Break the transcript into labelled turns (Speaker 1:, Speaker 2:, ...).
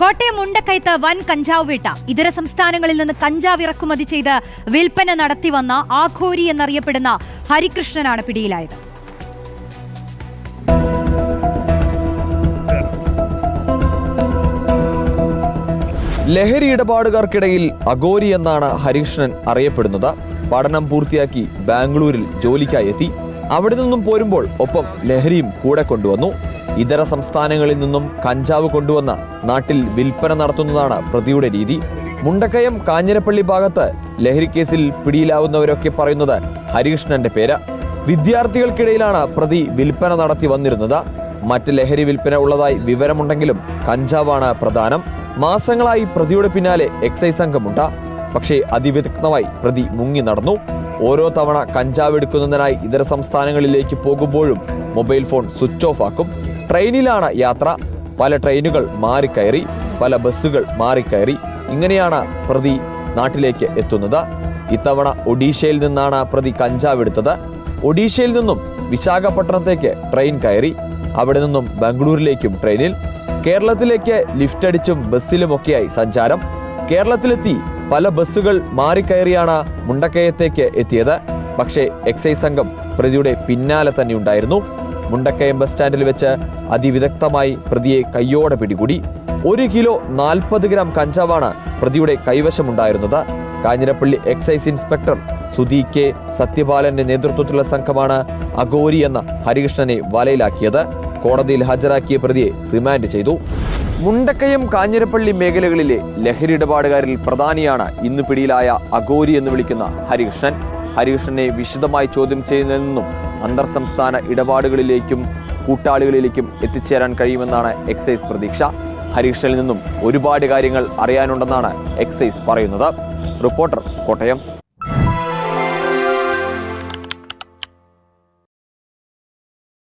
Speaker 1: കോട്ടയം മുണ്ടക്കയത്ത് വൻ കഞ്ചാവ് വേട്ട. ഇതര സംസ്ഥാനങ്ങളിൽ നിന്ന് കഞ്ചാവ് ഇറക്കുമതി ചെയ്ത് വിൽപ്പന നടത്തി വന്ന ആഘോരി എന്നറിയപ്പെടുന്ന ഹരികൃഷ്ണനാണ് പിടിയിലായത്.
Speaker 2: ലഹരി ഇടപാടുകാർക്കിടയിൽ അഗോരി എന്നാണ് ഹരികൃഷ്ണൻ അറിയപ്പെടുന്നത്. പഠനം പൂർത്തിയാക്കി ബാംഗ്ലൂരിൽ ജോലിക്കായി എത്തി. അവിടെ നിന്നും പോരുമ്പോൾ ഒപ്പം ലഹരിയും കൂടെ കൊണ്ടുവന്നു. ഇതര സംസ്ഥാനങ്ങളിൽ നിന്നും കഞ്ചാവ് കൊണ്ടുവന്ന നാട്ടിൽ വിൽപ്പന നടത്തുന്നതാണ് പ്രതിയുടെ രീതി. മുണ്ടക്കയം കാഞ്ഞിരപ്പള്ളി ഭാഗത്ത് ലഹരിക്കേസിൽ കേസിൽ പിടിയിലാവുന്നവരൊക്കെ പറയുന്നത് ഹരികൃഷ്ണന്റെ പേര്. വിദ്യാർത്ഥികൾക്കിടയിലാണ് പ്രതി വിൽപ്പന നടത്തി വന്നിരുന്നത്. മറ്റ് ലഹരി വിൽപ്പന ഉള്ളതായി വിവരമുണ്ടെങ്കിലും കഞ്ചാവാണ് പ്രധാനം. മാസങ്ങളായി പ്രതിയുടെ പിന്നാലെ എക്സൈസ് സംഘമുണ്ട് പക്ഷേ അതിവിദഗ്ധമായി പ്രതി മുങ്ങി നടന്നു. ഓരോ തവണ കഞ്ചാവ് എടുക്കുന്നതിനായി ഇതര സംസ്ഥാനങ്ങളിലേക്ക് പോകുമ്പോഴും മൊബൈൽ ഫോൺ സ്വിച്ച് ഓഫ് ആക്കും. ട്രെയിനിലാണ് യാത്ര. പല ട്രെയിനുകൾ മാറിക്കയറി പല ബസ്സുകൾ മാറിക്കയറി. ഇങ്ങനെയാണ് പ്രതി നാട്ടിലേക്ക് എത്തുന്നത്. ഇത്തവണ ഒഡീഷയിൽ നിന്നാണ് പ്രതി കഞ്ചാവ് എടുത്തത്. ഒഡീഷയിൽ നിന്നും വിശാഖപട്ടണത്തേക്ക് ട്രെയിൻ കയറി. അവിടെ നിന്നും ബംഗളൂരിലേക്കും ട്രെയിനിൽ. കേരളത്തിലേക്ക് ലിഫ്റ്റ് അടിച്ചും ബസ്സിലുമൊക്കെയായി സഞ്ചാരം. കേരളത്തിലെത്തി പല ബസ്സുകൾ മാറിക്കയറിയാണ് മുണ്ടക്കയത്തേക്ക് എത്തിയത്. പക്ഷേ എക്സൈസ് സംഘം പ്രതിയുടെ പിന്നാലെ തന്നെ ഉണ്ടായിരുന്നു. മുണ്ടക്കയം ബസ് സ്റ്റാൻഡിൽ വെച്ച് അതിവിദഗ്ധമായി പ്രതിയെ കയ്യോടെ പിടികൂടി. ഒരു കിലോ നാൽപ്പത് ഗ്രാം കഞ്ചാവാണ് പ്രതിയുടെ കൈവശമുണ്ടായിരുന്നത്. Kanjirappally excise inspector Sudhi K സത്യപാലന്റെ നേതൃത്വത്തിലുള്ള സംഘമാണ് അഗോരി എന്ന ഹരികൃഷ്ണനെ വലയിലാക്കിയത്. കോടതിയിൽ ഹാജരാക്കിയ പ്രതിയെ റിമാൻഡ് ചെയ്തു. മുണ്ടക്കയം കാഞ്ഞിരപ്പള്ളി മേഖലകളിലെ ലഹരി ഇടപാടുകാരിൽ പ്രധാനിയാണ് ഇന്ന് പിടിയിലായ അഗോരി എന്ന് വിളിക്കുന്ന ഹരികൃഷ്ണൻ. ഹരികൃഷ്ണനെ വിശദമായി ചോദ്യം ചെയ്യുന്നതിൽ നിന്നും അന്തർ സംസ്ഥാന ഇടപാടുകളിലേക്കും കൂട്ടാളികളിലേക്കും എത്തിച്ചേരാൻ കഴിയുമെന്നാണ് എക്സൈസ് പ്രതീക്ഷ. ഹരികൃഷ്ണനിൽ നിന്നും ഒരുപാട് കാര്യങ്ങൾ അറിയാനുണ്ടെന്നാണ് എക്സൈസ് പറയുന്നത്. റിപ്പോർട്ടർ കോട്ടയം.